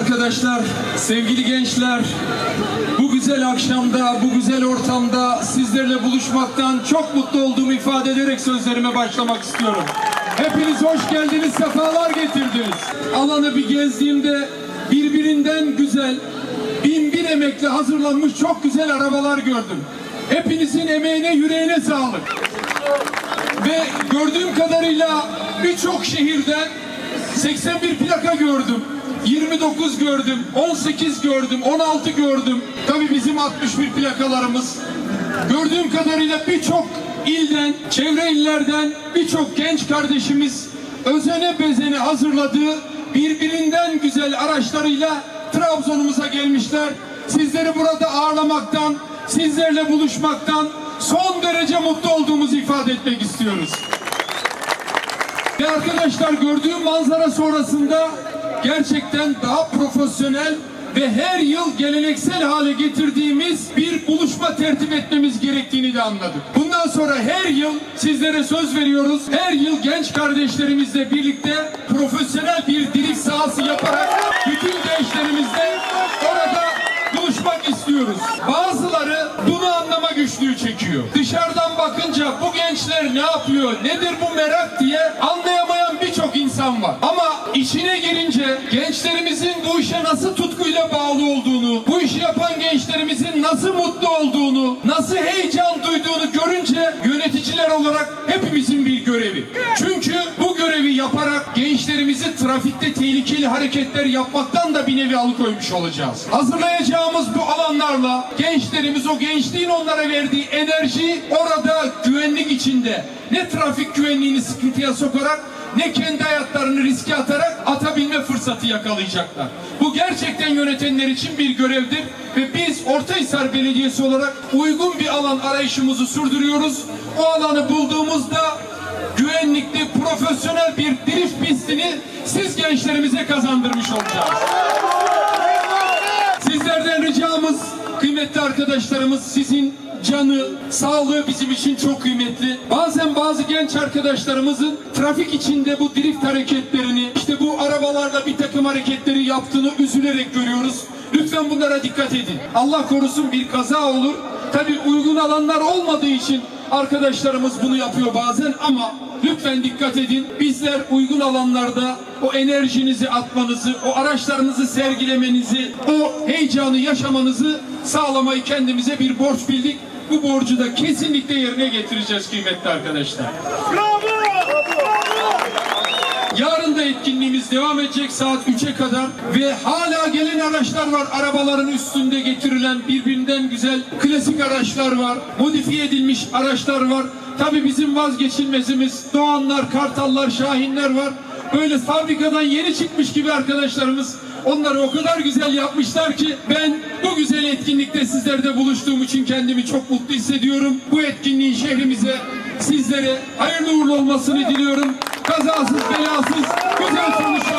arkadaşlar, sevgili gençler, bu güzel akşamda, bu güzel ortamda sizlerle buluşmaktan çok mutlu olduğumu ifade ederek sözlerime başlamak istiyorum. Hepiniz hoş geldiniz, sefalar getirdiniz. Alanı bir gezdiğimde birbirinden güzel, bin bir emekle hazırlanmış çok güzel arabalar gördüm. Hepinizin emeğine, yüreğine sağlık. Ve gördüğüm kadarıyla birçok şehirden 81 plaka gördüm. 29 gördüm, 18 gördüm, 16 gördüm. Tabii bizim 61 plakalarımız. Gördüğüm kadarıyla birçok ilden, çevre illerden birçok genç kardeşimiz özene bezene hazırladığı birbirinden güzel araçlarıyla Trabzon'umuza gelmişler. Sizleri burada ağırlamaktan, sizlerle buluşmaktan son derece mutlu olduğumuzu ifade etmek istiyoruz. Ve arkadaşlar gördüğüm manzara sonrasında gerçekten daha profesyonel ve her yıl geleneksel hale getirdiğimiz bir buluşma tertip etmemiz gerektiğini de anladık. Bundan sonra her yıl sizlere söz veriyoruz. Her yıl genç kardeşlerimizle birlikte profesyonel bir drift sahası yaparak bütün gençlerimizle orada buluşmak istiyoruz. Bazıları bunu anlama güçlüğü çekiyor. Dışarıdan bakınca bu gençler ne yapıyor, nedir bu merak diye anlayamayan birçok insan var. Ama içine girince gençlerimizin bu işe nasıl tutkuyla bağlı olduğunu, bu işi yapan gençlerimizin nasıl mutlu olduğunu, nasıl heyecan duyduğunu görünce yöneticiler olarak hepimizin bir görevi. Çünkü bu görevi yaparak gençlerimizi trafikte tehlikeli hareketler yapmaktan da bir nevi alıkoymuş olacağız. Hazırlayacağımız bu alanlarla gençlerimiz o gençliğin onlara verdiği enerji orada güvenlik içinde ne trafik güvenliğini sıkıntıya sokarak ne kendi hayatlarını riske atarak atabilme fırsatı yakalayacaklar. Bu gerçekten yönetenler için bir görevdir ve biz Ortahisar Belediyesi olarak uygun bir alan arayışımızı sürdürüyoruz. O alanı bulduğumuzda güvenlikli, profesyonel bir drift pistini siz gençlerimize kazandırmış olacağız. Kıymetli arkadaşlarımız sizin canı, sağlığı bizim için çok kıymetli. Bazen bazı genç arkadaşlarımızın trafik içinde bu drift hareketlerini, işte bu arabalarla bir takım hareketleri yaptığını üzülerek görüyoruz. Lütfen bunlara dikkat edin. Allah korusun bir kaza olur. Tabi uygun alanlar olmadığı için arkadaşlarımız bunu yapıyor bazen ama lütfen dikkat edin. Bizler uygun alanlarda o enerjinizi atmanızı, o araçlarınızı sergilemenizi, o heyecanı yaşamanızı sağlamayı kendimize bir borç bildik. Bu borcu da kesinlikle yerine getireceğiz kıymetli arkadaşlar. Yarın da etkinliğimiz devam edecek saat 3'e kadar ve hala gelen araçlar var. Arabaların üstünde getirilen birbirinden güzel klasik araçlar var. Modifiye edilmiş araçlar var. Tabii bizim vazgeçilmezimiz Doğanlar, Kartallar, Şahinler var. Böyle fabrikadan yeni çıkmış gibi arkadaşlarımız onları o kadar güzel yapmışlar ki ben bu güzel etkinlikte sizlerle buluştuğum için kendimi çok mutlu hissediyorum. Bu etkinliğin şehrimize sizlere hayırlı uğurlu olmasını diliyorum. Kazasız belasız güzel sonuçlar